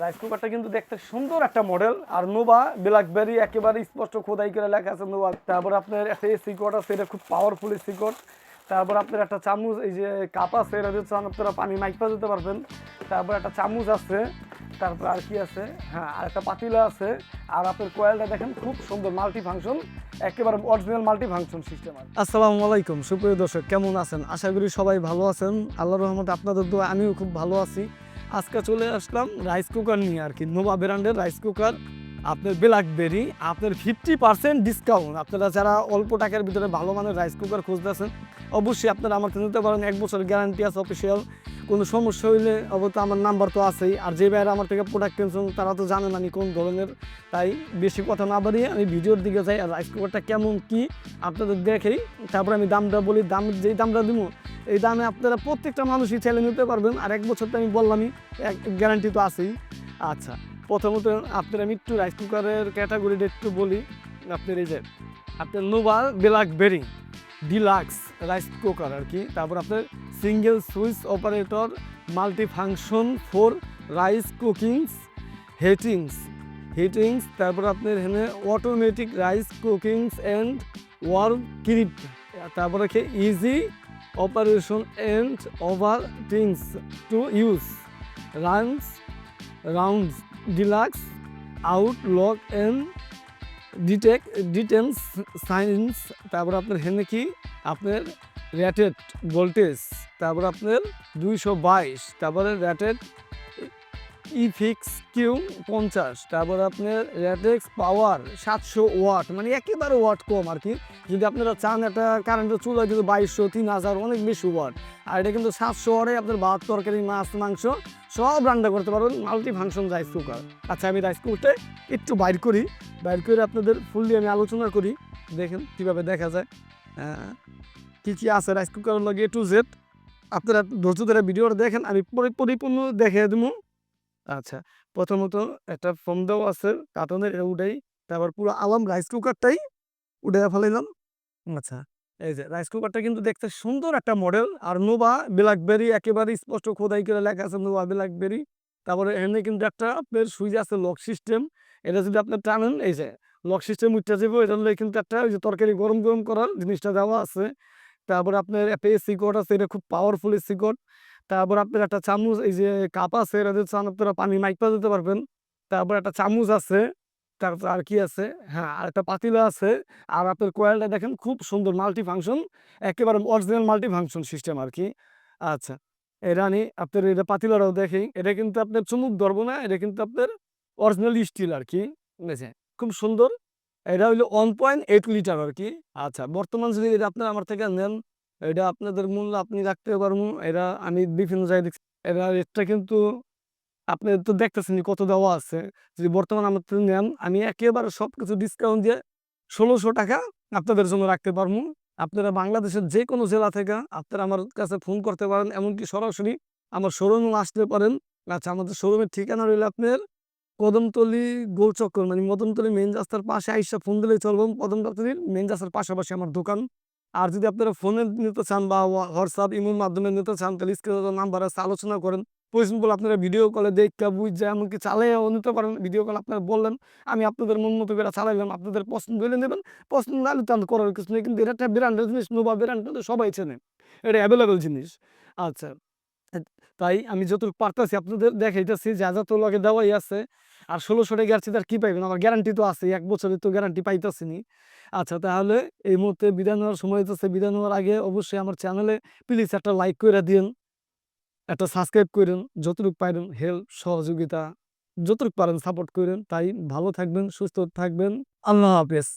Rice কুকারটা কিন্তু দেখতে সুন্দর একটা মডেল আর ব্ল্যাকবেরি একেবারে স্পষ্ট খোদাই করে লেখা আছে তারপর আপনার একটা এসি আছে, এটা খুব পাওয়ারফুল এসি তারপর আপনার একটা চামচ, এই যে কাপ আছে, এটা আপনারা পানি দিতে পারবেন। তারপর একটা চামচ আছে, তারপর আর কি আছে? হ্যাঁ আর একটা পাতিলা আছে। আর আপনার কয়েলটা দেখেন খুব সুন্দর মাল্টি ফাংশন একেবারে অরিজিনাল মাল্টি ফাংশন সিস্টেম আসসালামু আলাইকুম, সুপ্রিয় দর্শক, কেমন আছেন? আশা করি সবাই ভালো আছেন। আল্লাহ রহমতে আপনাদের দোয়া, আমিও খুব ভালো আছি। আজকে চলে আসলাম রাইস কুকার নিয়ে আর কি। নোভা ব্র্যান্ডের রাইস কুকার আপনার ব্ল্যাকবেরি আপনার ফিফটি পার্সেন্ট ডিসকাউন্ট আপনারা যারা অল্প টাকার ভিতরে ভালো মানের রাইস কুকার খুঁজতেছেন, অবশ্যই আপনারা আমার নিতে পারেন। এক বছর গ্যারান্টি আছে অফিসিয়াল কোনো সমস্যা হইলে অবশ্য আমার নাম্বার তো আছেই। আর যে ভাইয়েরা আমার থেকে প্রোডাক্ট কিনছেন, তারা তো জানেন আমি কোন ধরনের। তাই বেশি কথা না বাড়িয়ে আমি ভিডিওর দিকে যাই, আর রাইস কুকারটা কেমন, কি আপনাদের দেখেই। তারপরে আমি দামটা বলি, দাম যেই দামটা দিব, এই দামে আপনারা প্রত্যেকটা মানুষই চাইলে নিতে পারবেন। আর এক বছর তো আমি বললামই, এক গ্যারান্টি তো আছেই। আচ্ছা প্রথমত আপনার আমি একটু রাইস কুকারের ক্যাটাগরিটা একটু বলি। আপনার এই যে, আপনার Nova Blackberry deluxe rice cooker আর কি। তারপর আপনার single switch operator multi function for rice cookings, heatings. Heatings, তারপর আপনার এখানে automatic rice cookings and work creep. তারপরে কি easy operation and over things to use. Runs, rounds, deluxe, outlook and detect detents science তারপর আপনার হেনে কি? আপনার র্যাটেড ভোল্টেজ তারপর আপনার দুইশো বাইশ, তারপরে র্যাটেড ইফিক্স কিউ পঞ্চাশ তারপর আপনার র্যাটেক্স পাওয়ার সাতশো ওয়াট মানে একেবারে ওয়াট কম আর কি যদি আপনারা চান একটা কারেন্টের চুলা কিন্তু বাইশশো তিন হাজার অনেক বেশি ওয়াট আর এটা কিন্তু সাতশো ওয়ারে আপনার ভাত তরকারি মাছ মাংস সব রান্না করতে পারবেন মাল্টি ফাংশন রাইস কুকার আচ্ছা আমি রাইস কুকারটা একটু বাইর করি বাইর করে আপনাদের ফুললি আমি আলোচনা করি দেখেন কীভাবে দেখা যায় হ্যাঁ, কী কী আছে রাইস কুকারের লগে টু জেড আপনারা ধৈর্য ধরে ভিডিওটা দেখেন আমি পরিপূর্ণ দেখে দেবো আচ্ছা প্রথমত একটা ফোন দেওয়া আছে কার্টনের, এটা উঠাই তারপর পুরো আলাম রাইস কুকারটাই উঠে ফেলাইলাম। আচ্ছা এই যে রাইস কুকারটা কিন্তু দেখতে সুন্দর একটা মডেল, আর নোভা ব্ল্যাকবেরি একেবারে স্পষ্ট খোদাই করে লেখা আছে নোভা ব্ল্যাকবেরি। তারপরে এখানে কিন্তু একটা আপনার সুইচ আছে লক সিস্টেম, এটা যদি আপনি টানেন, এই যে লক সিস্টেম উঠতে যাব, এটা হলে কিন্তু একটা ওই যে তরকারি গরম গরম করার জিনিসটা দেওয়া আছে। তারপর আপনার একটা এসি কোড আছে, এটা খুব পাওয়ারফুল এসি কোড তারপর আপনার একটা চামচ, এই যে কাপ আছে, এটা দিয়ে চান আপনারা পানি মাইপা দিতে পারবেন। তারপর একটা চামচ আছে, তারপর আর কি আছে? হ্যাঁ আর একটা পাতিলা আছে। আর আপনার কয়েলটা দেখেন খুব সুন্দর মাল্টি ফাংশন একেবারে অরিজিনাল মাল্টি ফাংশন সিস্টেম আর কি। আচ্ছা এটা আমি আপনার এটা পাতিলাটাও দেখি, এটা কিন্তু আপনার চুমুক ধরবো না, এটা কিন্তু আপনার অরিজিনাল স্টিল আর কি। বুঝেছে খুব সুন্দর। এটা হইল ওয়ান পয়েন্ট এইট লিটার আর কি। আচ্ছা বর্তমান যদি এটা আপনার আমার থেকে নেন এটা আপনাদের মূল্য আপনি রাখতে পারব। এটা আমি বিভিন্ন জায়গায় দেখছি। এটা রেটটা কিন্তু আপনি তো দেখতেছেন কত দেওয়া আছে। যদি বর্তমান আমার নেন, আমি একেবারে সব কিছু ডিসকাউন্ট দিয়ে ষোলোশো টাকা আপনাদের জন্য রাখতে পারব। আপনারা বাংলাদেশের যে কোনো জেলা থেকে আপনারা আমার কাছে ফোন করতে পারেন, এমনকি সরাসরি আমার শোরুমে আসতে পারেন। আচ্ছা আমাদের শোরুমের ঠিকানা রইল আপনার কদমতলি গোলচক্কর মানে মদমতলি মেন রাস্তার পাশে আইসা ফোন দিলেই চলবো। কদমতলির মেন রাস্তার পাশাপাশি আমার দোকান। আর যদি আপনারা ফোনে নিতে চান বা হোয়াটসঅ্যাপ ইমোর মাধ্যমে নিতে চান, তাহলে স্ক্রিনে নাম্বার আছে, আলোচনা করেন। বলে আপনারা ভিডিও কলে দেখা বুঝে এমনকি চালাইও নিতে পারেন। ভিডিও কল আপনারা বললেন, আমি আপনাদের মন মতো করে চালাইলাম, আপনাদের পছন্দ হলে নেবেন, পছন্দ না হলে তাহলে করার কিছু নেই, কিন্তু এটা একটা ব্র্যান্ডের জিনিস নোভা ব্র্যান্ড সবাই চেনে। এটা অ্যাভেলেবেল জিনিস। আচ্ছা তাই আমি যতটুকু পারতেছি আপনাদের দেখাইতেছি, যা যা তো লগে দেওয়াই আছে। আর ষোলোশো টাকা গ্যারান্টি তার কী পাইবেন? আমার গ্যারান্টি তো আছে এক বছরের তো গ্যারান্টি পাইতেছি নি আচ্ছা তাহলে এই মুহূর্তে বিদায় নেওয়ার সময় হইতেছে। বিদায় নেওয়ার আগে অবশ্যই আমার চ্যানেলে প্লিজ একটা লাইক করে দিন একটা সাবস্ক্রাইব করেন যতটুকু পারেন হেল্প সহযোগিতা, যতটুকু পারেন সাপোর্ট করেন তাই ভালো থাকবেন, সুস্থ থাকবেন। আল্লাহ হাফেজ।